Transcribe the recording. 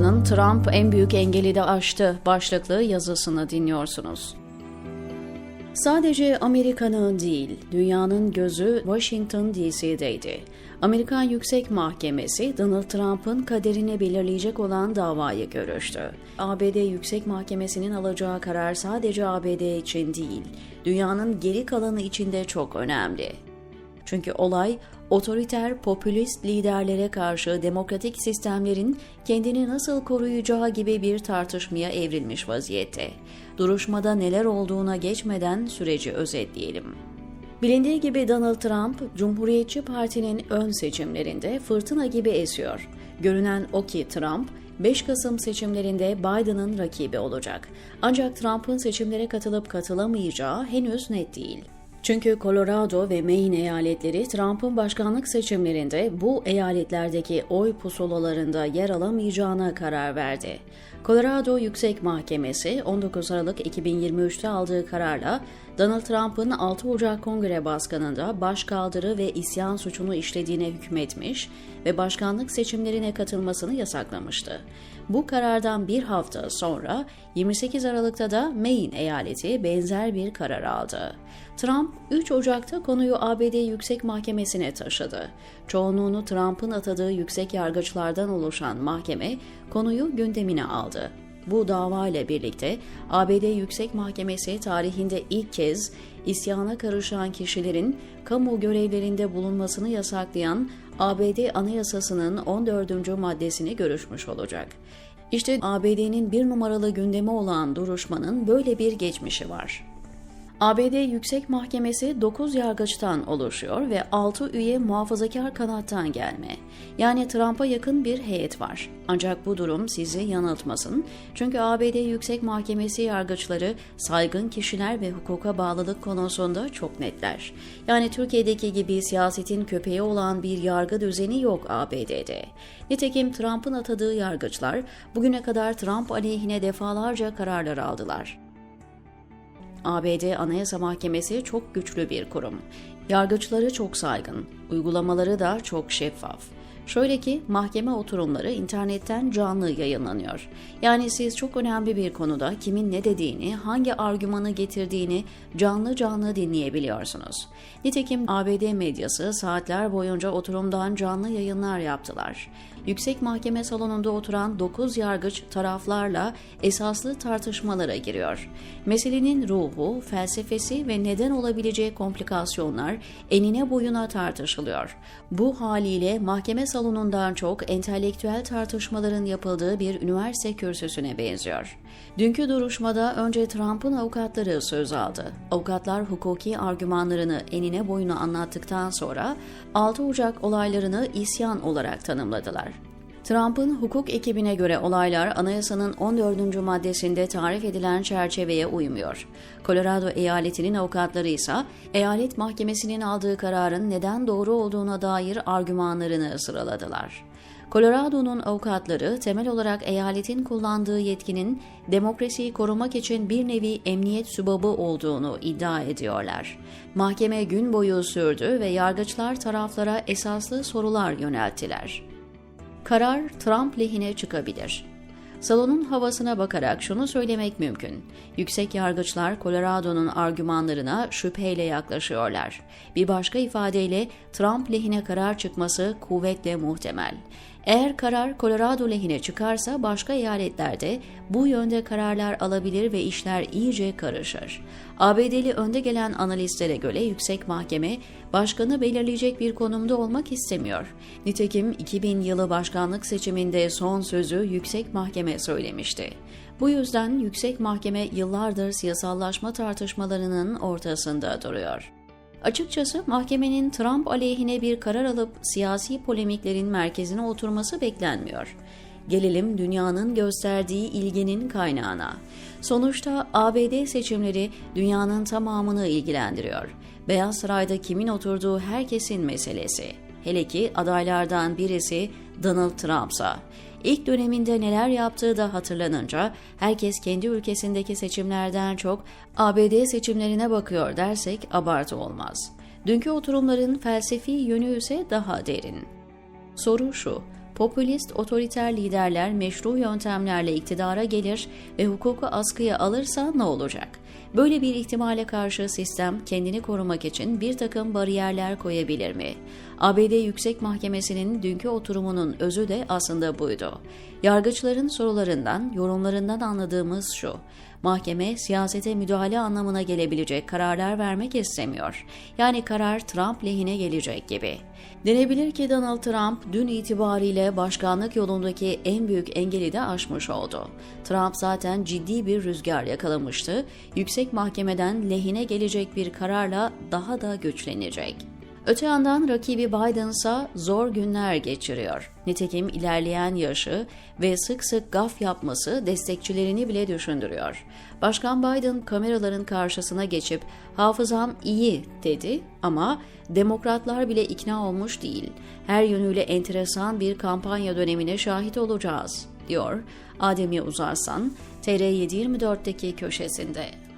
Ajansı'nın Trump en büyük engeli de aştı başlıklı yazısını dinliyorsunuz. Sadece Amerika'nın değil, dünyanın gözü Washington DC'deydi. Amerikan Yüksek Mahkemesi Donald Trump'ın kaderini belirleyecek olan davayı görüştü. ABD Yüksek Mahkemesi'nin alacağı karar sadece ABD için değil, dünyanın geri kalanı için de çok önemli. Çünkü olay otoriter, popülist liderlere karşı demokratik sistemlerin kendini nasıl koruyacağı gibi bir tartışmaya evrilmiş vaziyette. Duruşmada neler olduğuna geçmeden süreci özetleyelim. Bilindiği gibi Donald Trump, Cumhuriyetçi Parti'nin ön seçimlerinde fırtına gibi esiyor. Görünen o ki Trump, 5 Kasım seçimlerinde Biden'ın rakibi olacak. Ancak Trump'ın seçimlere katılıp katılamayacağı henüz net değil. Çünkü Colorado ve Maine eyaletleri Trump'ın başkanlık seçimlerinde bu eyaletlerdeki oy pusulalarında yer alamayacağına karar verdi. Colorado Yüksek Mahkemesi 19 Aralık 2023'te aldığı kararla Donald Trump'ın 6 Ocak Kongre Başkanı'nda başkaldırı ve isyan suçunu işlediğine hükmetmiş ve başkanlık seçimlerine katılmasını yasaklamıştı. Bu karardan bir hafta sonra 28 Aralık'ta da Maine eyaleti benzer bir karar aldı. Trump 3 Ocak'ta konuyu ABD Yüksek Mahkemesi'ne taşıdı. Çoğunluğunu Trump'ın atadığı yüksek yargıçlardan oluşan mahkeme konuyu gündemine aldı. Bu dava ile birlikte ABD Yüksek Mahkemesi tarihinde ilk kez isyana karışan kişilerin kamu görevlerinde bulunmasını yasaklayan ABD Anayasası'nın 14. maddesini görüşmüş olacak. İşte ABD'nin bir numaralı gündemi olan duruşmanın böyle bir geçmişi var. ABD Yüksek Mahkemesi 9 yargıçtan oluşuyor ve 6 üye muhafazakar kanattan gelme. Yani Trump'a yakın bir heyet var. Ancak bu durum sizi yanıltmasın. Çünkü ABD Yüksek Mahkemesi yargıçları saygın kişiler ve hukuka bağlılık konusunda çok netler. Yani Türkiye'deki gibi siyasetin köpeği olan bir yargı düzeni yok ABD'de. Nitekim Trump'ın atadığı yargıçlar bugüne kadar Trump aleyhine defalarca kararlar aldılar. ABD Anayasa Mahkemesi çok güçlü bir kurum. Yargıçları çok saygın, uygulamaları da çok şeffaf. Şöyle ki mahkeme oturumları internetten canlı yayınlanıyor. Yani siz çok önemli bir konuda kimin ne dediğini, hangi argümanı getirdiğini canlı canlı dinleyebiliyorsunuz. Nitekim ABD medyası saatler boyunca oturumdan canlı yayınlar yaptılar. Yüksek Mahkeme salonunda oturan 9 yargıç taraflarla esaslı tartışmalara giriyor. Meselenin ruhu, felsefesi ve neden olabileceği komplikasyonlar enine boyuna tartışılıyor. Bu haliyle mahkeme salonundan çok entelektüel tartışmaların yapıldığı bir üniversite kürsüsüne benziyor. Dünkü duruşmada önce Trump'ın avukatları söz aldı. Avukatlar hukuki argümanlarını enine boyuna anlattıktan sonra 6 Ocak olaylarını isyan olarak tanımladılar. Trump'ın hukuk ekibine göre olaylar anayasanın 14. maddesinde tarif edilen çerçeveye uymuyor. Colorado eyaletinin avukatları ise eyalet mahkemesinin aldığı kararın neden doğru olduğuna dair argümanlarını sıraladılar. Colorado'nun avukatları temel olarak eyaletin kullandığı yetkinin demokrasiyi korumak için bir nevi emniyet sübabı olduğunu iddia ediyorlar. Mahkeme gün boyu sürdü ve yargıçlar taraflara esaslı sorular yönelttiler. Karar Trump lehine çıkabilir. Salonun havasına bakarak şunu söylemek mümkün. Yüksek yargıçlar Colorado'nun argümanlarına şüpheyle yaklaşıyorlar. Bir başka ifadeyle Trump lehine karar çıkması kuvvetle muhtemel. Eğer karar Colorado lehine çıkarsa başka eyaletlerde bu yönde kararlar alabilir ve işler iyice karışır. ABD'li önde gelen analistlere göre yüksek mahkeme başkanı belirleyecek bir konumda olmak istemiyor. Nitekim 2000 yılı başkanlık seçiminde son sözü yüksek mahkeme söylemişti. Bu yüzden yüksek mahkeme yıllardır siyasallaşma tartışmalarının ortasında duruyor. Açıkçası mahkemenin Trump aleyhine bir karar alıp siyasi polemiklerin merkezine oturması beklenmiyor. Gelelim dünyanın gösterdiği ilginin kaynağına. Sonuçta ABD seçimleri dünyanın tamamını ilgilendiriyor. Beyaz Saray'da kimin oturduğu herkesin meselesi. Hele ki adaylardan birisi Donald Trump'sa. İlk döneminde neler yaptığı da hatırlanınca herkes kendi ülkesindeki seçimlerden çok ABD seçimlerine bakıyor dersek abartı olmaz. Dünkü oturumların felsefi yönü ise daha derin. Soru şu, popülist otoriter liderler meşru yöntemlerle iktidara gelir ve hukuku askıya alırsa ne olacak? Böyle bir ihtimale karşı sistem kendini korumak için bir takım bariyerler koyabilir mi? ABD Yüksek Mahkemesi'nin dünkü oturumunun özü de aslında buydu. Yargıçların sorularından, yorumlarından anladığımız şu. Mahkeme siyasete müdahale anlamına gelebilecek kararlar vermek istemiyor. Yani karar Trump lehine gelecek gibi. Denebilir ki Donald Trump dün itibariyle başkanlık yolundaki en büyük engeli de aşmış oldu. Trump zaten ciddi bir rüzgar yakalamıştı. Yüksek Mahkemeden lehine gelecek bir kararla daha da güçlenecek. Öte yandan rakibi Biden ise zor günler geçiriyor. Nitekim ilerleyen yaşı ve sık sık gaf yapması destekçilerini bile düşündürüyor. Başkan Biden kameraların karşısına geçip hafızam iyi dedi ama demokratlar bile ikna olmuş değil. Her yönüyle enteresan bir kampanya dönemine şahit olacağız, diyor Adem'i Uzarsan TR724'deki köşesinde.